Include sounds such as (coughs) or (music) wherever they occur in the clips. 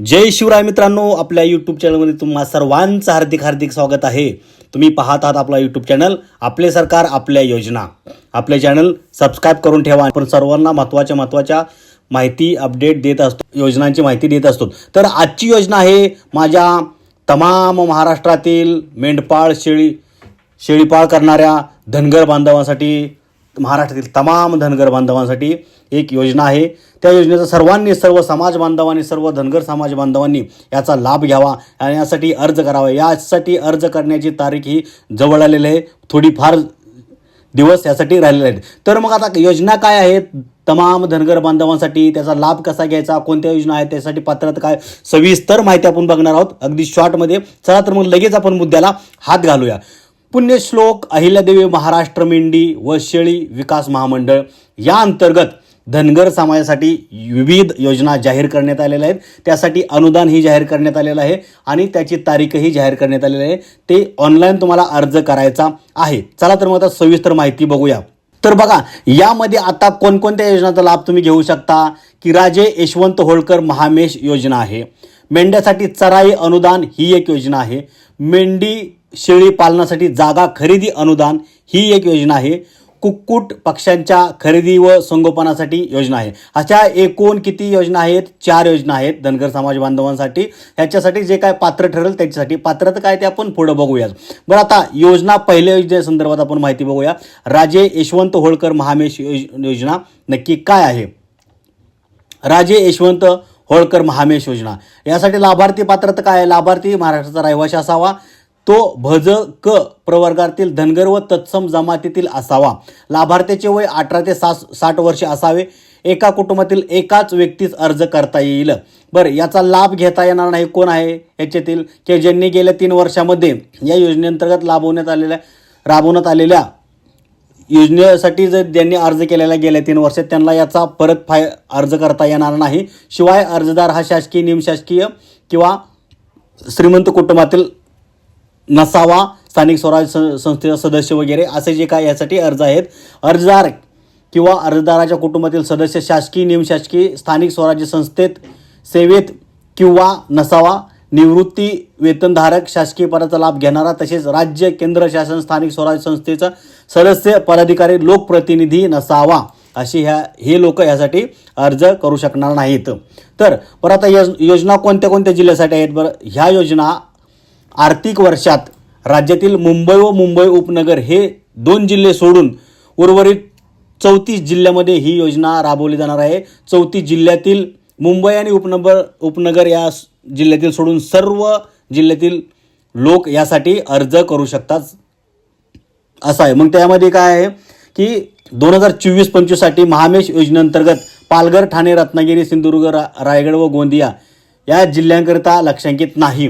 जय शिवराय मित्रांनो आपल्या यूट्यूब चॅनलमध्ये तुम्हा सर्वांचं हार्दिक हार्दिक स्वागत आहे. तुम्ही पाहत आहात आपला यूट्यूब चॅनल आपले सरकार आपल्या योजना. आपले चॅनल सबस्क्राईब करून ठेवा. आपण सर्वांना महत्त्वाच्या महत्त्वाच्या माहिती अपडेट देत असतो योजनांची माहिती देत असतो. तर आजची योजना आहे माझ्या तमाम महाराष्ट्रातील मेंढपाळ शेळी शेळीपाळ करणाऱ्या धनगर बांधवांसाठी महाराष्ट्रातील तमाम धनगर बांधवांसाठी एक योजना आहे. त्या योजनेचा सर्वांनी सर्व समाज बांधवांनी सर्व धनगर समाज बांधवांनी याचा लाभ घ्यावा आणि यासाठी अर्ज करावा. यासाठी अर्ज करण्याची तारीख ही जवळ आलेली आहे. थोडीफार दिवस यासाठी राहिलेले आहेत. तर मग आता योजना काय आहेत तमाम धनगर बांधवांसाठी त्याचा लाभ कसा घ्यायचा? कोणत्या योजना आहेत? त्यासाठी पात्रता काय? सविस्तर माहिती आपण बघणार आहोत. अगदी शॉर्टमध्ये चला तर मग लगेच आपण मुद्द्याला हात घालूया. पुण्यश्लोक अहिल्यादेवी महाराष्ट्र मेंढी व शेळी विकास महामंडळ या अंतर्गत धनगर समाजासाठी विविध योजना जाहीर करण्यात आलेल्या आहेत. त्यासाठी अनुदानही जाहीर करण्यात आलेलं आहे आणि त्याची तारीखही जाहीर करण्यात आलेली आहे. ते ऑनलाईन तुम्हाला अर्ज करायचा आहे. चला तर मग आता सविस्तर माहिती बघूया. तर बघा यामध्ये आता कोणकोणत्या योजनाचा लाभ तुम्ही घेऊ शकता? की राजे यशवंत होळकर महामेश योजना आहे. मेंढ्यासाठी चराई अनुदान ही एक योजना आहे. मेंढी शेळी पालनासाठी जागा खरेदी अनुदान ही एक योजना आहे. कुक्कुट पक्ष्यांच्या खरेदी व संगोपनासाठी योजना आहे. अशा एकूण किती योजना आहेत? चार योजना आहेत धनगर समाज बांधवांसाठी. ह्याच्यासाठी जे काय पात्र ठरेल त्याच्यासाठी पात्रता काय ते आपण पुढं बघूया बरं आता योजना पहिल्या योजनेसंदर्भात आपण माहिती बघूया. राजे यशवंत होळकर महामेश योज- योजना नक्की काय आहे? राजे यशवंत होळकर महामेश योजना. यासाठी लाभार्थी पात्रता काय आहे? लाभार्थी महाराष्ट्राचा रहिवाशी असावा. तो भज क प्रवर्गातील धनगर व तत्सम जमातीतील असावा. लाभार्थ्याचे वय अठरा ते सास साठ वर्षे असावे. एका कुटुंबातील एकाच व्यक्तीस अर्ज करता येईल. बरं याचा लाभ घेता येणार नाही. कोण आहे याच्यातील? की ज्यांनी गेल्या तीन वर्षामध्ये या योजनेअंतर्गत लाभवण्यात आलेल्या राबवण्यात आलेल्या योजनेसाठी जर ज्यांनी अर्ज केलेला गेल्या तीन वर्षात त्यांना याचा परत फाय अर्ज करता येणार नाही. शिवाय अर्जदार हा शासकीय निमशासकीय किंवा श्रीमंत कुटुंबातील नसावा स्थानिक स्वराज्य सं- संस्थेचा सदस्य वगैरे असे जे काय यासाठी अर्ज आहेत. अर्जदार किंवा अर्जदाराच्या कुटुंबातील सदस्य शासकीय निमशासकीय स्थानिक स्वराज्य संस्थेत सेवेत किंवा नसावा निवृत्ती वेतनधारक शासकीय पदाचा लाभ घेणारा तसेच राज्य केंद्र शासन स्थानिक स्वराज्य संस्थेचा सदस्य पदाधिकारी लोकप्रतिनिधी नसावा अशी ह्या हे लोक यासाठी अर्ज करू शकणार नाहीत. तर बरं आता योजना कोणत्या कोणत्या जिल्ह्यासाठी आहेत? बरं ह्या योजना आर्थिक वर्षात राज्यातील मुंबई व मुंबई उपनगर हे दोन जिल्हे सोडून उर्वरित चौतीस जिल्ह्यामध्ये ही योजना राबवली जाणार आहे. चौतीस जिल्ह्यातील मुंबई आणि उपनगर उपनगर या जिल्ह्यातील सोडून सर्व जिल्ह्यातील लोक यासाठी अर्ज करू शकतात. असं आहे. मग त्यामध्ये काय आहे की दोन हजार चोवीस पंचवीससाठी महामेश योजनेअंतर्गत पालघर ठाणे रत्नागिरी सिंधुदुर्ग रा रायगड व गोंदिया या जिल्ह्यांकरिता लक्षांकित नाही.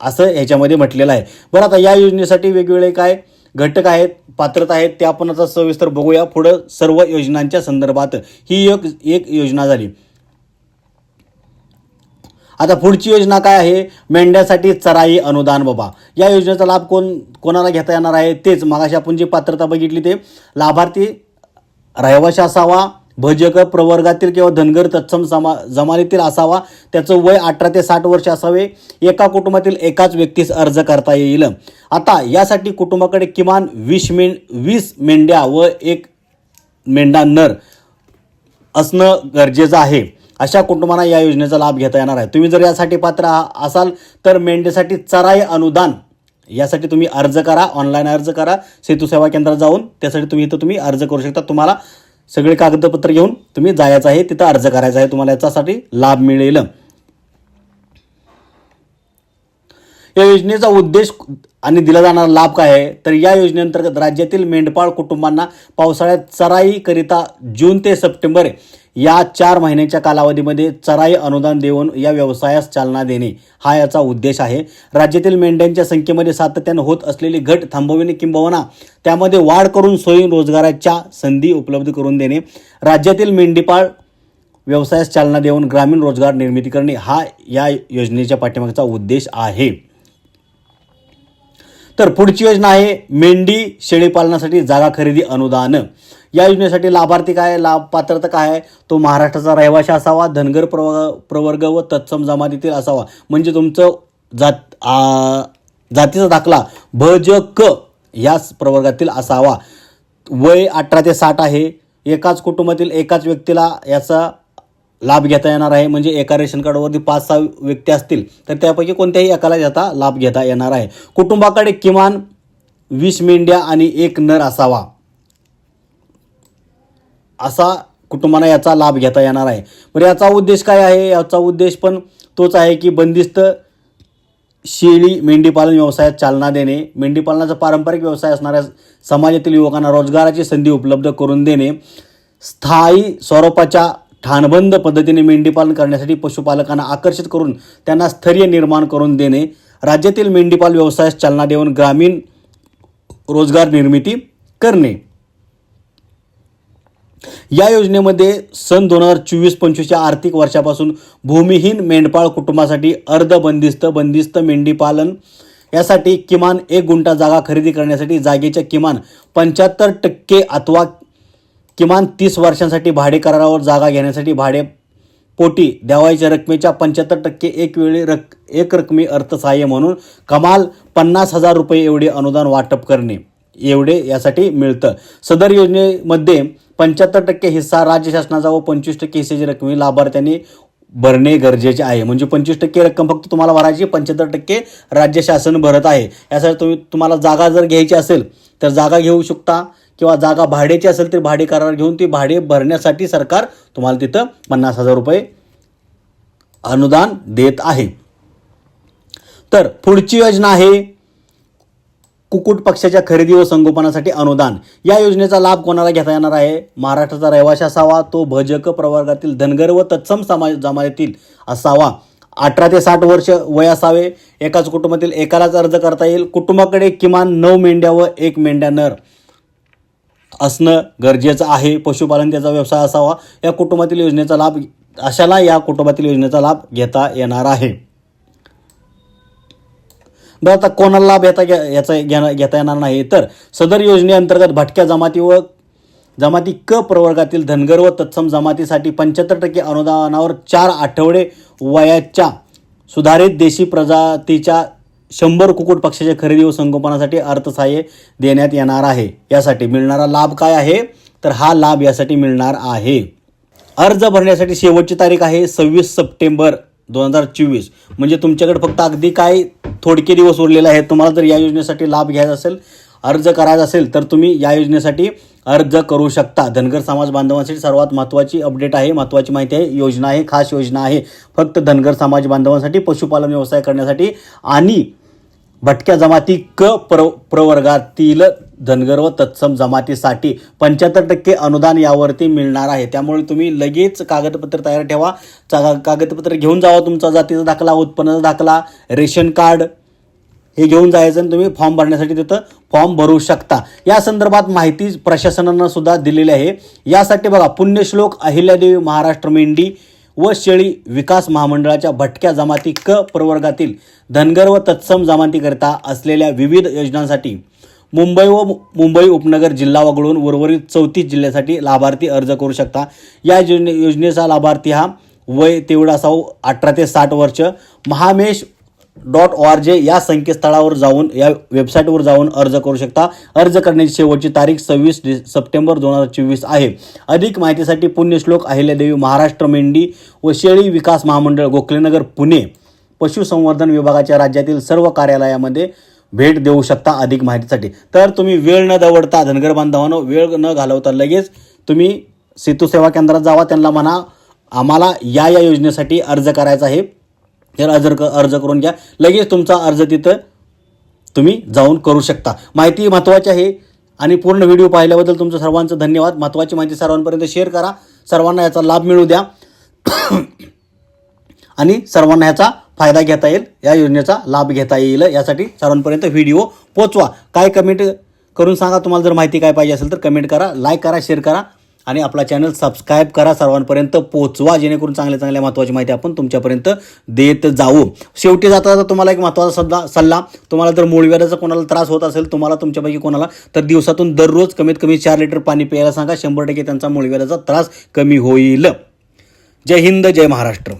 असं ह्याच्यामध्ये म्हटलेलं आहे. बरं आता या योजनेसाठी वेगवेगळे काय घटक आहेत पात्रता आहेत ते आपण आता सविस्तर बघूया. पुढं सर्व योजनांच्या संदर्भात ही एक एक योजना झाली. आता पुढची योजना काय आहे? मेंढ्यासाठी चराई अनुदान बाबा. या योजनेचा लाभ कोण कोणाला घेता येणार आहे? तेच मागाशी आपण जी पात्रता बघितली ते लाभार्थी रहिवाशी असावा भजक प्रवर्गातील किंवा धनगर तत्सम जमा जमानीतील असावा. त्याचं वय अठरा ते साठ वर्ष असावे. एका कुटुंबातील एकाच व्यक्तीस अर्ज करता येईल. आता यासाठी कुटुंबाकडे किमान वीस में वीस मेंढ्या व एक मेंढा नर असणं गरजेचं आहे. अशा कुटुंबांना या योजनेचा लाभ घेता येणार आहे. तुम्ही जर यासाठी पात्र असाल तर मेंढ्यासाठी चराई अनुदान यासाठी तुम्ही अर्ज करा. ऑनलाईन अर्ज करा. सेतू सेवा केंद्रात जाऊन त्यासाठी तुम्ही इथं तुम्ही अर्ज करू शकता. तुम्हाला सगळे कागदपत्र घेऊन तुम्ही जायचं आहे तिथं अर्ज करायचा आहे तुम्हाला याच्यासाठी लाभ मिळेल या योजनेचा उद्देश आणि दिला जाणारा लाभ काय आहे? तर या योजनेअंतर्गत राज्यातील मेंढपाळ कुटुंबांना पावसाळ्यात चराईकरिता जून ते सप्टेंबर या चार महिन्याच्या कालावधीमध्ये चराई अनुदान देऊन या व्यवसायास चालना देणे हा याचा उद्देश आहे. राज्यातील मेंढ्यांच्या संख्येमध्ये सातत्यानं होत असलेली घट थांबविणे किंबहुना त्यामध्ये वाढ करून सोयी रोजगाराच्या संधी उपलब्ध करून देणे राज्यातील मेंढीपाळ व्यवसायास चालना देऊन ग्रामीण रोजगार निर्मिती करणे हा या योजनेच्या पाठीमागचा उद्देश आहे. तर पुढची योजना आहे मेंढी शेळीपालनासाठी जागा खरेदी अनुदान. या योजनेसाठी लाभार्थी काय लाभ पात्रता काय आहे? तो महाराष्ट्राचा रहिवाशी असावा धनगर प्रव प्रवर्ग व तत्सम जमातीतील असावा. म्हणजे तुमचं जात आ, जातीचा दाखला भ ज क याच प्रवर्गातील असावा. वय अठरा ते साठ आहे. एकाच कुटुंबातील एकाच व्यक्तीला याचा लाभ घेता येणार आहे. म्हणजे एका रेशन कार्डवरती पाच सहा व्यक्ती असतील तर त्यापैकी कोणत्याही एकाला याचा लाभ घेता येणार आहे. कुटुंबाकडे किमान वीस मेंढ्या आणि एक नर असावा. असा कुटुंबांना याचा लाभ घेता येणार आहे. पण याचा उद्देश काय आहे? याचा उद्देश पण तोच आहे की बंदिस्त शेळी मेंढीपालन व्यवसायात चालना देणे मेंढीपालनाचा पारंपरिक व्यवसाय असणाऱ्या समाजातील युवकांना रोजगाराची संधी उपलब्ध करून देणे स्थायी स्वरूपाच्या ठाणबंद पद्धतीने मेंढीपालन करण्यासाठी पशुपालकांना आकर्षित करून त्यांना स्थैर्य निर्माण करून देणे. राज्यातील मेंढीपाल व्यवसायास चालना देऊन ग्रामीण रोजगार निर्मिती करणे. या योजनेमध्ये सन दोन हजार चोवीस पंचवीसच्या आर्थिक वर्षापासून भूमिहीन मेंढपाळ कुटुंबासाठी अर्ध बंदिस्त बंदिस्त मेंढीपालन यासाठी किमान एक गुंठा जागा खरेदी करण्यासाठी जागेच्या किमान पंच्याहत्तर टक्के अथवा किमान तीस वर्षांसाठी भाडे करारावर जागा घेण्यासाठी भाडे पोटी द्यावायच्या रकमेच्या पंच्याहत्तर टक्के एक वेळी रक एक रकमी अर्थसहाय्य म्हणून कमाल पन्नास हजार रुपये एवढे अनुदान वाटप करणे एवढे यासाठी मिळतं. सदर योजनेमध्ये पंच्याहत्तर टक्के हिस्सा राज्य शासनाचा व पंचवीस टक्के हिस्सेची रकमी लाभार्थ्यांनी भरणे गरजेचे आहे. म्हणजे पंचवीस टक्के रक्कम फक्त तुम्हाला भरायची पंच्याहत्तर टक्के राज्य शासन भरत आहे. यासाठी तुम्ही तुम्हाला जागा जर घ्यायची असेल तर जागा घेऊ शकता. किंवा जागा भाड्याची असेल तर भाडे करार घेऊन ती भाडे भरण्यासाठी सरकार तुम्हाला तिथं पन्नास हजार रुपये अनुदान देत आहे. तर पुढची योजना आहे कुक्कुट पक्षाच्या खरेदी व संगोपनासाठी अनुदान. या योजनेचा लाभ कोणाला घेता येणार आहे? महाराष्ट्राचा रहिवाशी असावा तो भजक प्रवर्गातील धनगर व तत्सम समाज जमातीतील असावा. अठरा ते साठ वर्ष वय असावे एकाच कुटुंबातील एकालाच अर्ज करता येईल कुटुंबाकडे किमान नऊ मेंढ्या व एक मेंढ्या नर. असणं गरजेचं आहे. पशुपालन त्याचा व्यवसाय असावा. या कुटुंबातील योजनेचा लाभ अशाला या कुटुंबातील योजनेचा लाभ घेता येणार आहे. बरं आता कोणाला लाभ घेता घ्या- याचा घेणं घेता येणार नाही. तर सदर योजनेअंतर्गत भटक्या जमाती व जमाती क प्रवर्गातील धनगर व तत्सम जमातीसाठी पंच्याहत्तर टक्के अनुदानावर चार आठवडे वयाच्या सुधारित देशी प्रजातीच्या शंभर कुक्कुट पक्षाच्या खरेदी व संगोपनासाठी अर्थसहाय्य देण्यात येणार आहे. यासाठी मिळणारा लाभ काय आहे? तर हा लाभ यासाठी मिळणार आहे. अर्ज भरण्यासाठी शेवटची तारीख आहे सव्वीस सप्टेंबर दोन हजार चोवीस. म्हणजे तुमच्याकडे फक्त अगदी काय थोडके दिवस उरलेले आहेत. तुम्हाला जर या योजनेसाठी लाभ घ्यायचा असेल अर्ज करायचा असेल तर तुम्ही या योजनेसाठी अर्ज करू शकता. धनगर समाज बांधवांसाठी सर्वात महत्त्वाची अपडेट आहे महत्त्वाची माहिती आहे. योजना आहे खास योजना आहे. फक्त धनगर समाज बांधवांसाठी पशुपालन व्यवसाय करण्यासाठी आणि भटक्या जमाती क प्र प्रवर्गातील धनगर व तत्सम जमातीसाठी पंच्याहत्तर टक्के अनुदान यावरती मिळणार आहे. त्यामुळे तुम्ही लगेच कागदपत्र तयार ठेवा. चा कागदपत्र घेऊन जावा तुमचा जातीचा दाखला उत्पन्नाचा दाखला रेशन कार्ड हे घेऊन जायचं आणि तुम्ही फॉर्म भरण्यासाठी तिथं फॉर्म भरू शकता. या संदर्भात माहिती प्रशासनानं सुद्धा दिलेली आहे. यासाठी बघा पुण्यश्लोक अहिल्यादेवी महाराष्ट्र मेंढी व शेळी विकास महामंडळाच्या भटक्या जमाती क प्रवर्गातील धनगर व तत्सम जमातीकरिता असलेल्या विविध योजनांसाठी मुंबई व मुंबई उपनगर जिल्हा वगळून उर्वरित चौतीस जिल्ह्यासाठी लाभार्थी अर्ज करू शकता. या योजने योजनेचा लाभार्थी हा वय तेवढा असावं अठरा ते साठ वर्ष. Mahamesh dot O R J या संकेतस्थळावर जाऊन या वेबसाईटवर जाऊन अर्ज करू शकता. अर्ज करण्याची शेवटची तारीख सव्वीस डि सप्टेंबर दोन हजार चोवीस आहे. अधिक माहितीसाठी पुण्यश्लोक अहिल्यादेवी महाराष्ट्र मेंढी व शेळी विकास महामंडळ गोखलेनगर पुणे. पशुसंवर्धन विभागाच्या राज्यातील सर्व कार्यालयामध्ये भेट देऊ शकता अधिक माहितीसाठी. तर तुम्ही वेळ न दवडता धनगर बांधवानं वेळ न घालवता लगेच तुम्ही सेतू सेवा केंद्रात जावा. त्यांना म्हणा आम्हाला या या योजनेसाठी अर्ज करायचा आहे. तर अर्ज क- अर्ज करून घ्या. लगेच तुमचा अर्ज तिथं तुम्ही जाऊन करू शकता. माहिती महत्त्वाची आहे आणि पूर्ण व्हिडिओ पाहिल्याबद्दल तुमचं सर्वांचं धन्यवाद. महत्त्वाची माहिती सर्वांपर्यंत शेअर करा. सर्वांना याचा लाभ मिळू द्या. (coughs) आणि सर्वांना ह्याचा फायदा घेता येईल. या योजनेचा लाभ घेता येईल. यासाठी सर्वांपर्यंत व्हिडिओ पोचवा. काय कमेंट करून सांगा. तुम्हाला जर माहिती काय पाहिजे असेल तर कमेंट करा लाईक करा शेअर करा. आणि आपला चॅनल सबस्क्राईब करा सर्वांपर्यंत पोचवा जेणेकरून चांगल्या चांगल्या महत्त्वाची माहिती आपण तुमच्यापर्यंत देत जाऊ. शेवटी जाता जाता तुम्हाला एक महत्त्वाचा सल्ला सल्ला तुम्हाला जर मूळव्याधाचा कोणाला त्रास होत असेल तुम्हाला तुमच्यापैकी कोणाला तर दिवसातून दररोज कमीत कमी चार लिटर पाणी प्यायला सांगा शंभर टक्के त्यांचा मूळव्याधाचा त्रास कमी होईल. जय हिंद जय महाराष्ट्र.